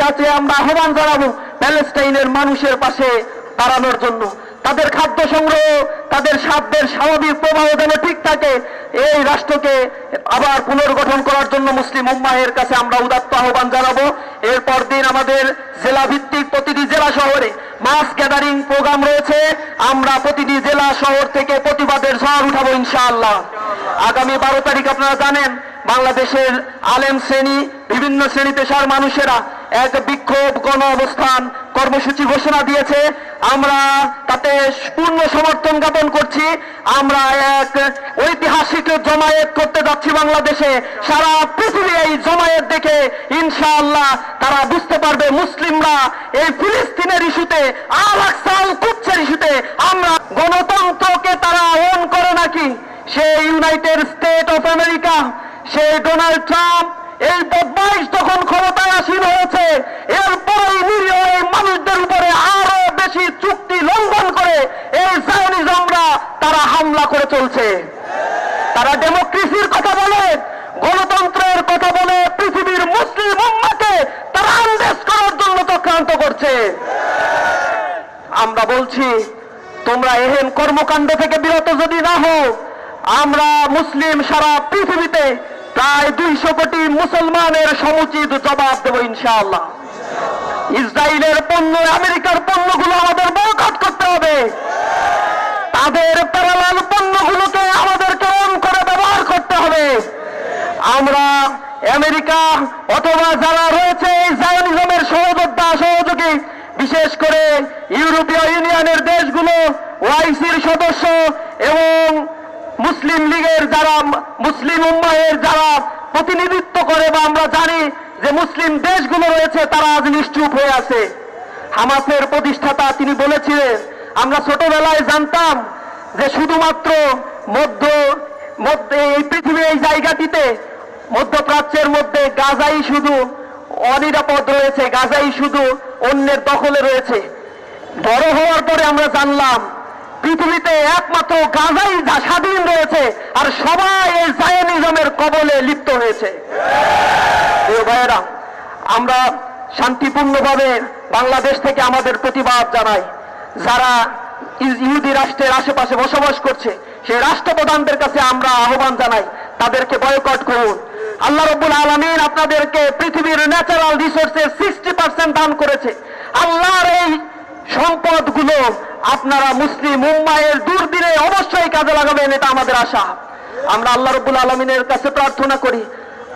কাছে আমরা আহ্বান জানাব প্যালেস্টাইনের মানুষের পাশে দাঁড়ানোর জন্য। তাদের খাদ্য সংগ্রহ, তাদের সাধ্যের স্বাভাবিক প্রবাহ যেন ঠিক থাকে, এই রাষ্ট্রকে আবার পুনর্গঠন করার জন্য মুসলিম উম্মাহের কাছে আমরা উদাত্ত আহ্বান জানাব। এরপর দিন আমাদের জেলা ভিত্তিক প্রতিটি জেলা শহরে মাস গ্যাদারিং প্রোগ্রাম রয়েছে। আমরা প্রতিটি জেলা শহর থেকে প্রতিবাদের ঝড় উঠাবো ইনশাআল্লাহ। আগামী বারো তারিখ আপনারা জানেন, বাংলাদেশের আলেম শ্রেণি, বিভিন্ন শ্রেণি পেশার মানুষেরা এক বিক্ষোভ গণ অবস্থান কর্মসূচি ঘোষণা দিয়েছে। আমরা তাতে পূর্ণ সমর্থন জ্ঞাপন করছি। আমরা এক ঐতিহাসিক জমায়েত করতে যাচ্ছি বাংলাদেশে। সারা পৃথিবী এই জমায়েত দেখে ইনশাআল্লাহ তারা বুঝতে পারবে মুসলিমরা এই ফিলিস্তিনের ইস্যুতে, আল আকসাল কুচ্ছের ইস্যুতে আমরা গণতন্ত্রকে তারা অন করে নাকি? সে ইউনাইটেড স্টেট অফ আমেরিকা সে ডোনাল্ড ট্রাম্প এই বদমাইশ যখন ক্ষমতায় আসীন হয়েছে, এরপরেই নিরীহ এই মানুষদের উপরে আরও বেশি চুক্তি লঙ্ঘন করে এই জায়নিজমরা তারা হামলা করে চলছে। তারা ডেমোক্রেসির কথা বলে, গণতন্ত্রের কথা বলে, পৃথিবীর মুসলিম উম্মাকে তারা আন্দেশ করার জন্য চক্রান্ত করছে। আমরা বলছি, তোমরা এহেন কর্মকাণ্ড থেকে বিরত যদি না হও, আমরা মুসলিম সারা পৃথিবীতে প্রায় দুইশো কোটি মুসলমানের সমুচিত জবাব দেব ইনশাআল্লাহ। ইসরায়েলের পণ্য, আমেরিকার পণ্যগুলো আমাদের বয়কট করতে হবে। তাদের প্যারালাল পণ্যগুলোকে আমাদেরকে অন করে ব্যবহার করতে হবে। আমরা আমেরিকা অথবা যারা রয়েছে জায়নিজমের সহযোদ্ধা, সহযোগী, বিশেষ করে ইউরোপীয় ইউনিয়নের দেশগুলো, ওয়াইসির সদস্য এবং মুসলিম লীগের যারা মুসলিম উম্মাহের যারা প্রতিনিধিত্ব করে বা আমরা জানি যে মুসলিম দেশগুলো রয়েছে, তারা আজ নিশ্চুপ হয়ে আছে। হামাসের প্রতিষ্ঠাতা তিনি বলেছিলেন, আমরা ছোটবেলায় জানতাম যে শুধুমাত্র মধ্য, মধ্যে, এই পৃথিবীর এই জায়গাটিতে মধ্যপ্রাচ্যের মধ্যে গাজাই শুধু অনিরাপদ রয়েছে, গাজাই শুধু অন্যের দখলে রয়েছে। বড় হওয়ার পরে আমরা জানলাম পৃথিবীতে একমাত্র গাজাই স্বাধীন রয়েছে আর সবাই এই জায়নিজমের কবলে লিপ্ত হয়েছে। ভাইয়েরা, আমরা শান্তিপূর্ণভাবে বাংলাদেশ থেকে আমাদের প্রতিবাদ জানাই। যারা ইহুদি রাষ্ট্রের আশেপাশে বসবাস করছে, সেই রাষ্ট্রপ্রধানদের কাছে আমরা আহ্বান জানাই, তাদেরকে বয়কট করুন। আল্লাহ রব্বুল আলমিন আপনাদেরকে পৃথিবীর ন্যাচারাল রিসোর্সের সিক্সটি পার্সেন্ট দান করেছে। আল্লাহর এই সম্পদগুলো আপনারা মুসলিম মুম্বাইয়ের দুর্দিনে অবশ্যই কাজে লাগাবেন এটা আমাদের আশা আমরা আল্লাহ রব্বুল আলমিনের কাছে প্রার্থনা করি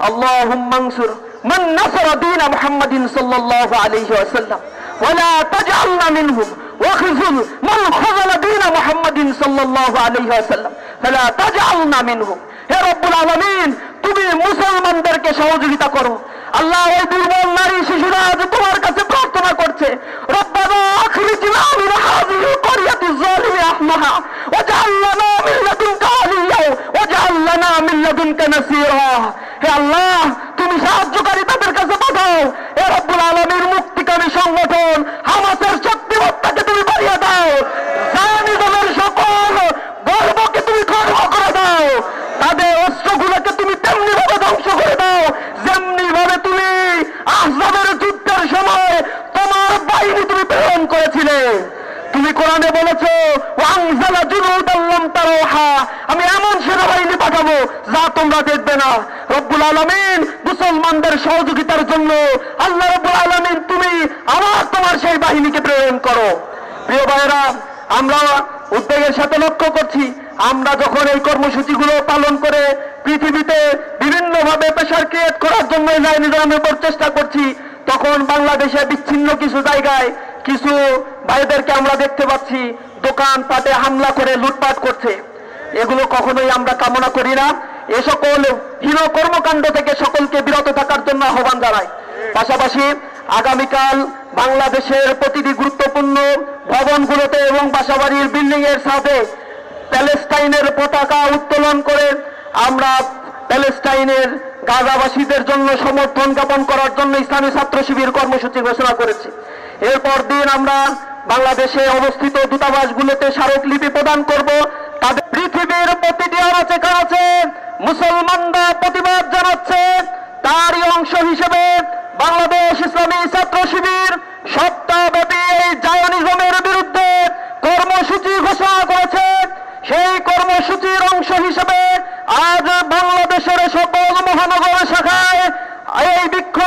আল্লাহ মানসুর من نصر دين محمد صلى الله عليه وسلم ولا تجعلنا منهم وخذل من خذل دين محمد صلى الله عليه وسلم فلا تجعلنا منهم হে রব্বুল আলামিন তুমি মুসলমানদেরকে সহযোগিতা করো আল্লাহ ওই দুর্বল নারী শিশুরা আজ তোমার কাছে প্রার্থনা করছে হে আল্লাহ তুমি কোরআনে বলেছ ওয়াংজালা জুনুদাল্লাম তারাহা আমি এমন সেনাবাহিনী পাঠাবো যা তোমরা দেখবে না। রব্বুল আলামিন মুসলমানদের সহযোগিতার জন্য, আল্লাহ রব্বুল আলামিন, তুমি আবার তোমার সেই বাহিনীকে প্রেরণ করো। প্রিয় ভাইয়েরা, আমরা উদ্বেগের সাথে লক্ষ্য করছি, আমরা যখন এই কর্মসূচিগুলো পালন করে পৃথিবীতে বিভিন্নভাবে প্রেশার ক্রিয়েট করার জন্য নিজামের উপর চেষ্টা করছি, তখন বাংলাদেশে বিচ্ছিন্ন কিছু জায়গায় কিছু ভাইদেরকে আমরা দেখতে পাচ্ছি, দোকান পাটে হামলা করে লুটপাট করছে। এগুলো কখনোই আমরা কামনা করি না। এ সকল হীন কর্মকাণ্ড থেকে সকলকে বিরত থাকার জন্য আহ্বান জানাই। পাশাপাশি আগামীকাল বাংলাদেশের প্রতিটি গুরুত্বপূর্ণ ভবনগুলোতে এবং বাসাবাড়ির বিল্ডিং এর সাথে প্যালেস্টাইনের পতাকা উত্তোলন করে আমরা প্যালেস্টাইনের গাজাবাসীদের জন্য সমর্থন জ্ঞাপন করার জন্য স্থানীয় ছাত্র শিবির কর্মসূচি ঘোষণা করেছি। এরপর দিন আমরা বাংলাদেশে অবস্থিত দূতাবাসগুলোতে স্মারকলিপি প্রদান করব। তাদের পৃথিবীর প্রতিটি অনাচে কাছে মুসলমানরা প্রতিবাদ জানাচ্ছে। তারই অংশ হিসেবে বাংলাদেশ ইসলামী ছাত্র শিবির সপ্তাহব্যাপী এই জায়নিজমের বিরুদ্ধে কর্মসূচি ঘোষণা করেছে। সেই কর্মসূচির অংশ হিসেবে আজ বাংলাদেশের সকল মহানগর শাখায় এই বিক্ষোভ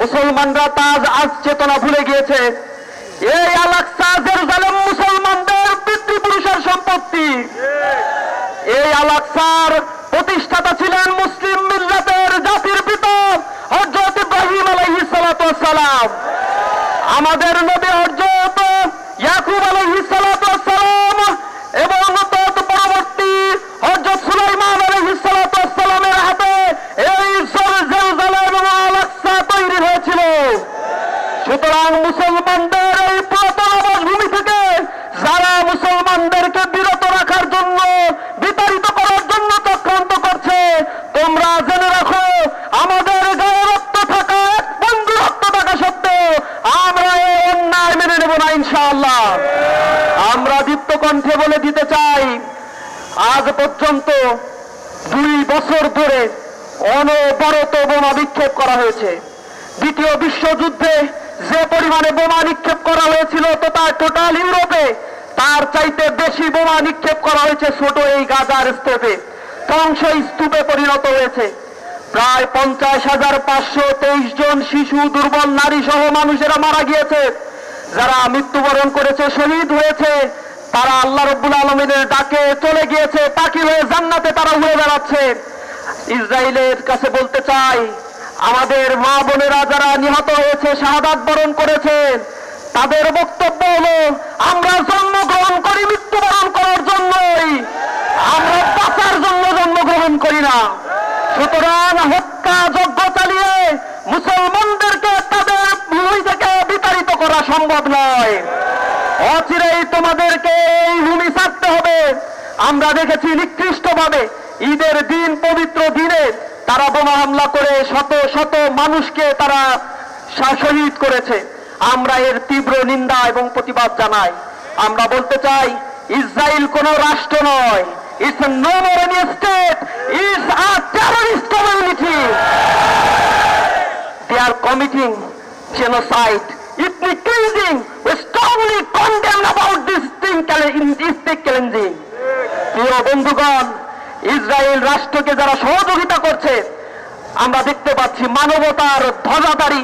মুসলমানরা তাজ আজ চেতনা ভুলে গিয়েছে। এই আলাক্সা জেরুজালেম মুসলমানদের পিতৃপুরুষের সম্পত্তি। এই আলাকসার প্রতিষ্ঠাতা ছিলেন মুসলিম মিল্লাতের জাতির পিতা হজরত ইব্রাহিম আলাইহিস সালাম। আমাদের নবী হজরত ইয়াকুব আলাইহিস সালাতু ওয়াস সালাম এবং তৎ পরবর্তী হজরত সুলাইমান আলাইহিস সালাতু ওয়াস সালামের হাতে এই জেরুজালেম এবং আলাক্সা তৈরি হয়েছিল সুতরাং মুসলমানদের এই পুরাতন থেকে যারা মুসলমানদেরকে বিরত রাখার জন্য, বিতাড়িত করার জন্য চক্রান্ত করছে। তোমরা জেনে রাখো, আমাদের গায়ে রক্ত থাকা বন্ধু রক্ত থাকা সত্ত্বেও আমরা এই অন্যায় মেনে নেব না ইনশাআল্লাহ। আমরা দীপ্ত কণ্ঠে বলে দিতে চাই, আজ পর্যন্ত দুই বছর ধরে অনবরত বোমা বিক্ষেপ করা হয়েছে। দ্বিতীয় বিশ্বযুদ্ধে যে পরিমাণে বোমা নিক্ষেপ করা হয়েছিল তো তার টোটাল ইউরোপে, তার চাইতে বেশি বোমা নিক্ষেপ করা হয়েছে ছোট এই গাজার স্তূপে। ধ্বংস স্তূপে পরিণত হয়েছে। প্রায় পঞ্চাশ হাজার পাঁচশো তেইশ জন শিশু, দুর্বল নারী সহ মানুষেরা মারা গিয়েছে। যারা মৃত্যুবরণ করেছে, শহীদ হয়েছে, তারা আল্লাহ রব্বুল আলমিনের ডাকে চলে গিয়েছে, পাখি হয়ে জান্নাতে তারা উড়ে বেড়াচ্ছে। ইসরায়েলের কাছে বলতে চাই আমাদের মা বোনেরা যারা নিহত হয়েছে, শাহাদাত বরণ করেছেন, তাদের বক্তব্য হলো, আমরা জন্মগ্রহণ করি, মৃত্যুবরণ করার জন্যই। আমরা বাঁচার জন্য জন্মগ্রহণ করি না। সুতরাং হত্যা, যজ্ঞ চালিয়ে মুসলমানদেরকে তাদের ভূমি থেকে বিতাড়িত করা সম্ভব নয়। অচিরেই তোমাদেরকে এই ভূমি ছাড়তে হবে। আমরা দেখেছি নিকৃষ্টভাবে ঈদের দিন, পবিত্র দিনে তারা বোমা হামলা করে শত শত মানুষকে তারা শহীদ করেছে। আমরা এর তীব্র নিন্দা এবং প্রতিবাদ জানাই। আমরা বলতে চাই ইসরায়েল কোন রাষ্ট্র নয়। It's no more state it's a terrorist community are committing genocide, ethnic cleansing. We strongly condemn about this thing, ethnic cleansing. প্রিয় বন্ধুগণ ইসরায়েল রাষ্ট্রকে যারা সহযোগিতা করছে আমরা দেখতে পাচ্ছি মানবতার ধ্বজাধারী